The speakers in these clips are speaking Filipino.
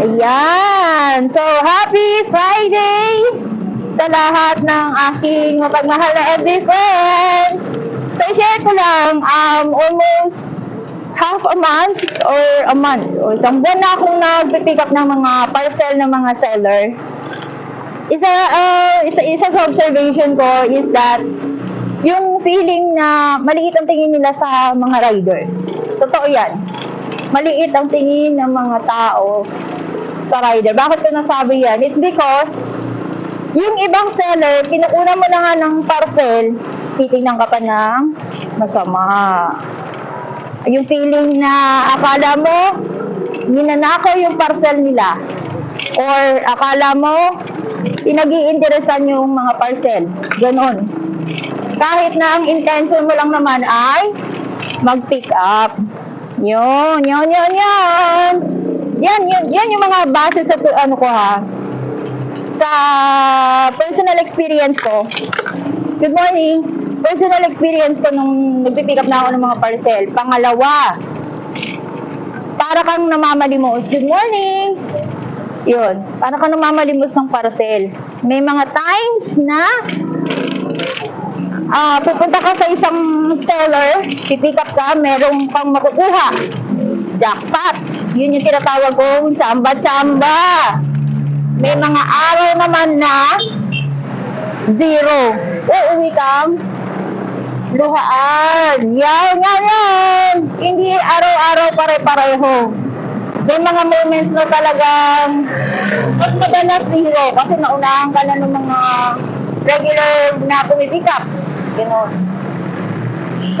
Ayan. So, happy Friday sa lahat ng aking mapagmahal na FB friends. So, i-share ko lang, um, almost half a month or a month or isang buwan na akong nag-pick up ng mga parcel ng mga seller. Isa, uh, isa, isa sa observation ko is that yung feeling na maliit ang tingin nila sa mga rider. Totoo yan. Maliit ang tingin ng mga tao sa rider. Bakit ko nasabi yan? It's because yung ibang seller, kinuuna mo na nga ng parcel, titingnan ka pa ng masama. Yung feeling na akala mo, ninanakaw yung parcel nila. Or akala mo, pinag-iinteresan yung mga parcel. Ganon. Kahit na ang intention mo lang naman ay mag-pick up. Yun, yun, yun, yun. Yan, yun, yan yung mga base sa ano ko ha. Sa personal experience ko. Good morning. Personal experience ko nung nag-pick up na ako ng mga parcel. Pangalawa, para kang namamalimos. Good morning. Yun, para kang namamalimos ng parcel. May mga times na ah pupunta ka sa isang seller, pipick up ka, merong kang makukuha. Jackpot. Yun yung tinatawag kong samba-samba. May mga araw naman na zero. Uuwi kang luhaan. Yan, yan, yan. Hindi araw-araw pare-pareho. May mga moments na talagang mas madalas zero kasi naunahan ka na ng mga regular na pumipick up. Ganun.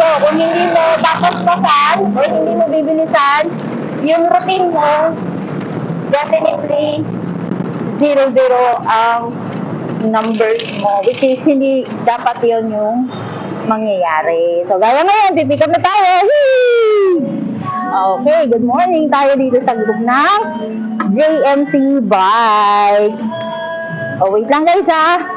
So, kung hindi mo tapos-pasan o hindi mo bibilisan, yung routine mo, definitely zero-zero ang numbers mo, which is hindi dapat yun yung mangyayari. So, gaya ngayon, pipick up na tayo. Whee! Okay, good morning tayo dito sa group ng JMC Bike. Oh, wait lang guys ha.